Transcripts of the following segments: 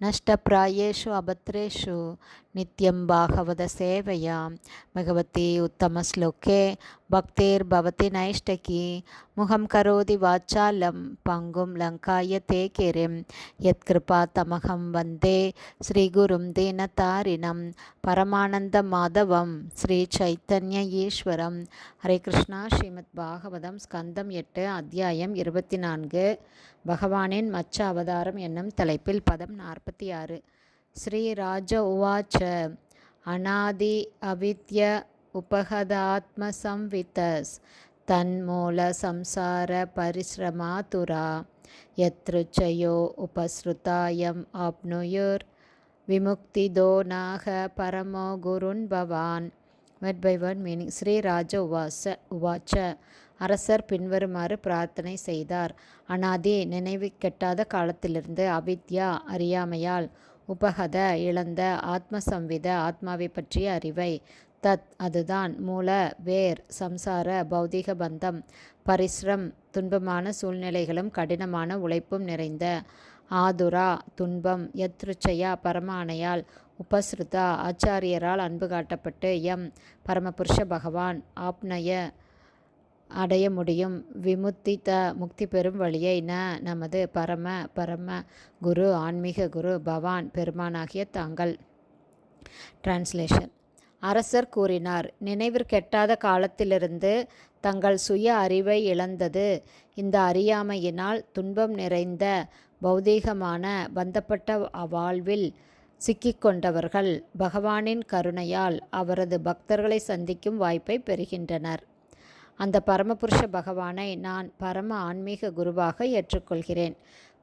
नष्टप्रायेषु अभद्रेषु नित्यं भागवतसेवया भगवती उत्तमश्लोके भक्तिर्भवति नैष्टकी मुखं करोति वाचालं पङ्गुं लङ्काय ते किरिं यत्कृपातमहं वन्दे श्रीगुरुं दीनतारिणं परमानन्दमाधवं श्रीचैतन्य ஈஸ்வரம் ஹரே கிருஷ்ணா ஸ்ரீமத் பாகவதம் ஸ்கந்தம் எட்டு அத்தியாயம் இருபத்தி நான்கு பகவானின் மச்ச அவதாரம் என்னும் தலைப்பில் பதம் நாற்பத்தி ஆறு. ஸ்ரீராஜ உவாச்ச அநாதி அவித்ய உபகதாத்மசம்வித்தஸ் தன்மூல சம்சார பரிசிரமாதுரா யத்ருச்சயோ உபஸ்ருதாயம் ஆப்னுயுர் விமுக்திதோ நாக பரமோ குருன் பவான். வேர்ட் பை ஒன் மீனிங் ஸ்ரீ ராஜ உவாச உவாச்ச. அரசர் பின்வருமாறு பிரார்த்தனை செய்தார். அனாதி நினைவு கெட்டாத காலத்திலிருந்து அவித்யா அறியாமையால் உபகத இழந்த ஆத்மசம்வித ஆத்மாவை பற்றிய அறிவை. தத் அதுதான் மூல வேர் சம்சார பௌதிக பந்தம் பரிசிரம் துன்பமான சூழ்நிலைகளும் கடினமான உழைப்பும் நிறைந்த ஆதுரா துன்பம் யத்ருச்சயா பரமானையால் உபஸ்ருதா ஆச்சாரியரால் அன்பு காட்டப்பட்டு எம் பரமபுருஷ பகவான் ஆப்னய அடைய முடியும். விமுத்தி த முக்தி பெறும் வழியை ந நமது பரம பரம குரு ஆன்மீக குரு பவான் பெருமானாகிய தாங்கள். டிரான்ஸ்லேஷன் அரசர் கூறினார் நினைவிற்கெட்டாத காலத்திலிருந்து தங்கள் சுய அறிவை இழந்தது. இந்த அறியாமையினால் துன்பம் நிறைந்த பௌதீகமான பந்தப்பட்ட வாழ்வில் சிக்கிக்கொண்டவர்கள் பகவானின் கருணையால் அவரது பக்தர்களை சந்திக்கும் வாய்ப்பை பெறுகின்றனர். அந்த பரமபுருஷ பகவானை நான் பரம ஆன்மீக குருவாக ஏற்றுக்கொள்கிறேன்.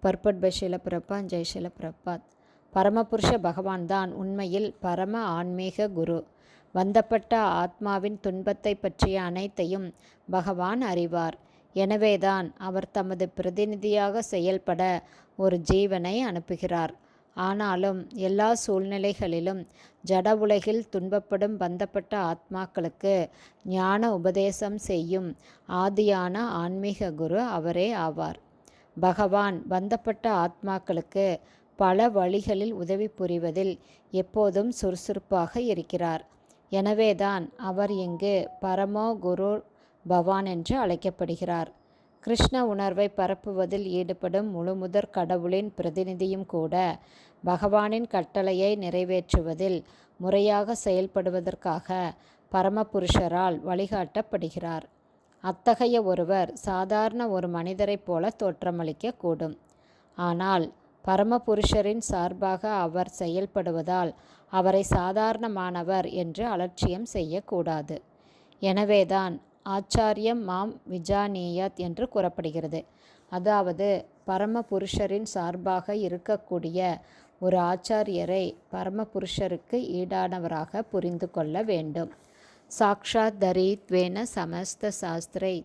பர்பட் பஷில பிரபாத் ஜெய்ஷில பிரபாத் பரமபுருஷ பகவான் தான் உண்மையில் பரம ஆன்மீக குரு. வந்தப்பட்ட ஆத்மாவின் துன்பத்தை பற்றிய அனைத்தையும் பகவான் அறிவார். எனவேதான் அவர் தமது பிரதிநிதியாக செயல்பட ஒரு ஜீவனை அனுப்புகிறார். ஆனாலும் எல்லா சூழ்நிலைகளிலும் ஜட உலகில் துன்பப்படும் பந்தப்பட்ட ஆத்மாக்களுக்கு ஞான உபதேசம் செய்யும் ஆதியான ஆன்மீக குரு அவரே ஆவார். பகவான் பந்தப்பட்ட ஆத்மாக்களுக்கு பல வழிகளில் உதவி புரிவதில் எப்போதும் சுறுசுறுப்பாக இருக்கிறார். எனவேதான் அவர் இங்கு பரமோ குரு பவான் என்று அழைக்கப்படுகிறார். கிருஷ்ண உணர்வை பரப்புவதில் ஈடுபடும் முழுமுதற் கடவுளின் பிரதிநிதியும் கூட பகவானின் கட்டளையை நிறைவேற்றுவதில் முறையாக செயல்படுவதற்காக பரமபுருஷரால் வழிகாட்டப்படுகிறார். அத்தகைய ஒருவர் சாதாரண ஒரு மனிதரைப் போல தோற்றமளிக்கக்கூடும். ஆனால் பரமபுருஷரின் சார்பாக அவர் செயல்படுவதால் அவரை சாதாரணமானவர் என்று அலட்சியம் செய்யக்கூடாது. எனவேதான் ஆச்சாரியம் மாம் விஜானியத் என்று கூறப்படுகிறது. அதாவது பரமபுருஷரின் சார்பாக இருக்கக்கூடிய ஒரு ஆச்சாரியரை பரமபுருஷருக்கு ஈடானவராக புரிந்து கொள்ள வேண்டும். சாக்ஷாத் தரித்வேன சமஸ்த சாஸ்திரை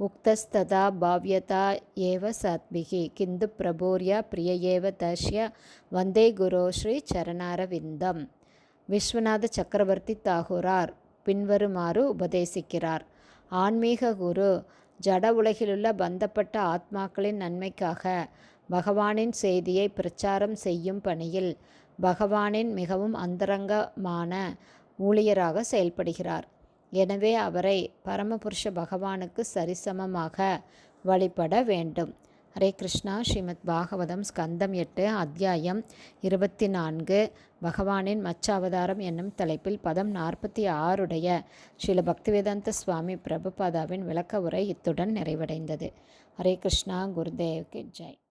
உக்தஸ்ததா பாவ்யதா ஏவ சத்பிகி கிந்து பிரபூர்யா பிரிய ஏவ தஷ்ய வந்தே குரு ஸ்ரீ சரணாரவிந்தம். விஸ்வநாத சக்கரவர்த்தி தாகூரார் பின்வருமாறு உபதேசிக்கிறார். ஆன்மீக குரு ஜட உலகிலுள்ள பந்தப்பட்ட ஆத்மாக்களின் நன்மைக்காக பகவானின் செய்தியை பிரச்சாரம் செய்யும் பணியில் பகவானின் மிகவும் அந்தரங்கமான ஊழியராக செயல்படுகிறார். எனவே அவரை பரமபுருஷ பகவானுக்கு சரிசமமாக வழிபட வேண்டும். ஹரே கிருஷ்ணா. ஸ்ரீமத் பாகவதம் ஸ்கந்தம் எட்டு அத்தியாயம் இருபத்தி நான்கு பகவானின் மச்ச அவதாரம் என்னும் தலைப்பில் பதம் நாற்பத்தி ஆறுடைய ஸ்ரீல பக்திவேதாந்த சுவாமி பிரபுபாதாவின் விளக்க உரை இத்துடன் நிறைவடைந்தது. ஹரே கிருஷ்ணா குருதேவ்க்கு ஜெய்.